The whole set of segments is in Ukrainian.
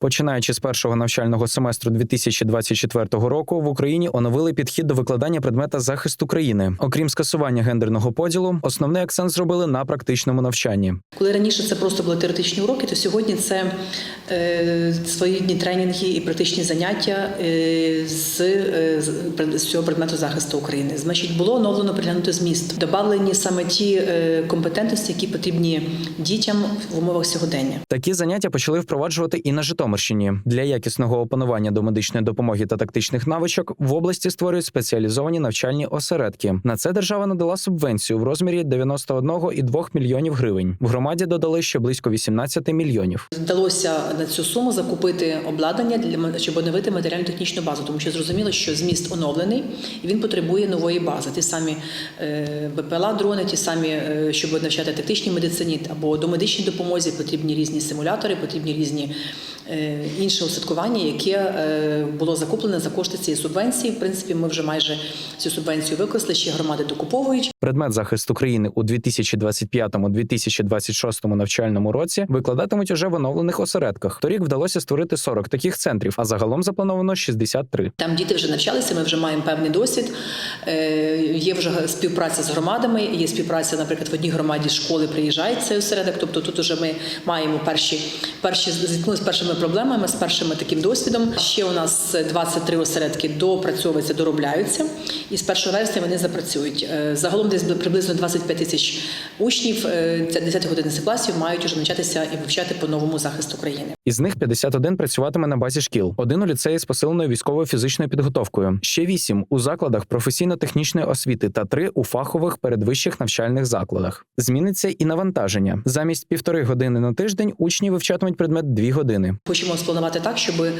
Починаючи з першого навчального семестру 2024 року, в Україні оновили підхід до викладання предмета захисту країни. Окрім скасування гендерного поділу, основний акцент зробили на практичному навчанні. Коли раніше це просто були теоретичні уроки, то сьогодні це е, своєрідні тренінги і практичні заняття е, з, е, з цього предмету захисту України. Значить, було оновлено переглянути зміст, добавлені саме ті е, компетентності, які потрібні дітям в умовах сьогодення. Такі заняття почали впроваджувати і на Житомирщині. Для якісного опанування до медичної допомоги та тактичних навичок в області створюють спеціалізовані навчальні осередки. На це держава надала субвенцію в розмірі 91,2 мільйонів гривень. В громаді додали ще близько 18 мільйонів. Вдалося на цю суму закупити обладнання для щоб оновити матеріально-технічну базу, тому що зрозуміло, що зміст оновлений і він потребує нової бази. Ті самі е, БПЛА дрони, ті самі, е, щоб навчати тактичній медицині або до медичній допомозі, потрібні різні симулятори, потрібні різні інше устаткування, яке е, було закуплене за кошти цієї субвенції. В принципі, ми вже майже цю субвенцію використали, ще громади докуповують. Предмет захисту країни у 2025-2026 навчальному році викладатимуть уже в оновлених осередках. Торік вдалося створити 40 таких центрів, а загалом заплановано 63. Там діти вже навчалися, ми вже маємо певний досвід. Е, Є вже співпраця з громадами, є співпраця, наприклад, в одній громаді школи приїжджають цей осередок. Тобто тут вже ми маємо перші, перші зіткнулися з першими проблемами, з першим таким досвідом. Ще у нас 23 осередки допрацьовуються, доробляються, і з 1 вересня вони запрацюють. Е, Загалом десь приблизно 25 тисяч учнів, е, це 10 11 класів, мають уже навчатися і вивчати по новому захисту країни. Із них 51 працюватиме на базі шкіл, один у ліцеї з посиленою військовою фізичною підготовкою, ще вісім у закладах професійно-технічної освіти та три у фахових передвищих навчальних закладах. Зміниться і навантаження. Замість півтори години на тиждень учні вивчатимуть предмет дві години. Хочемо спланувати так, щоб е,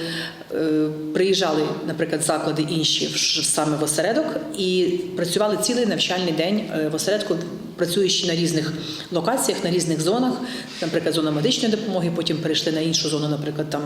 приїжджали, наприклад, заклади інші в саме в осередок і працювали цілий навчальний день е, в осередку, працюючи на різних локаціях, на різних зонах, наприклад, зона медичної допомоги, потім перейшли на іншу зону, наприклад, там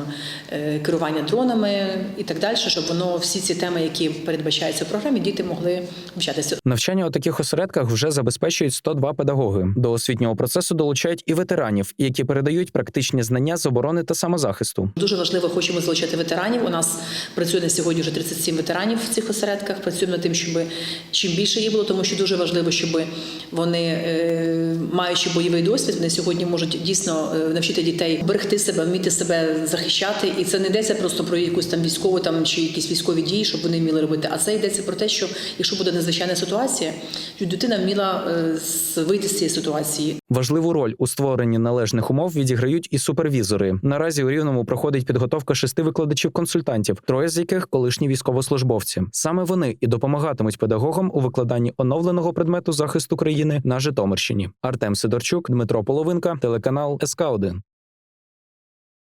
е, керування дронами і так далі, щоб воно всі ці теми, які передбачаються в програмі, діти могли вчатися. Навчання у таких осередках вже забезпечують 102 педагоги. До освітнього процесу долучають і ветеранів, які передають практичні знання з оборони та самозахисту. Дуже важливо, хочемо залучати ветеранів. У нас працює на сьогодні вже 37 ветеранів в цих осередках. Працюємо над тим, щоб чим більше їх було, тому що дуже важливо, щоб вони, е, маючи бойовий досвід, вони сьогодні можуть дійсно е, навчити дітей берегти себе, вміти себе захищати. І це не йдеться просто про якусь там військову там чи якісь військові дії, щоб вони вміли робити. А це йдеться про те, що якщо буде надзвичайна ситуація, щоб дитина вміла е, вийти з цієї ситуації. Важливу роль у створенні належних умов відіграють і супервізори. Наразі у рівному проходить підготовка шести викладачів-консультантів, троє з яких колишні військовослужбовці. Саме вони і допомагатимуть педагогам у викладанні оновленого предмету захисту країни на Житомирщині. Артем Сидорчук, Дмитро Половинка, телеканал СК 1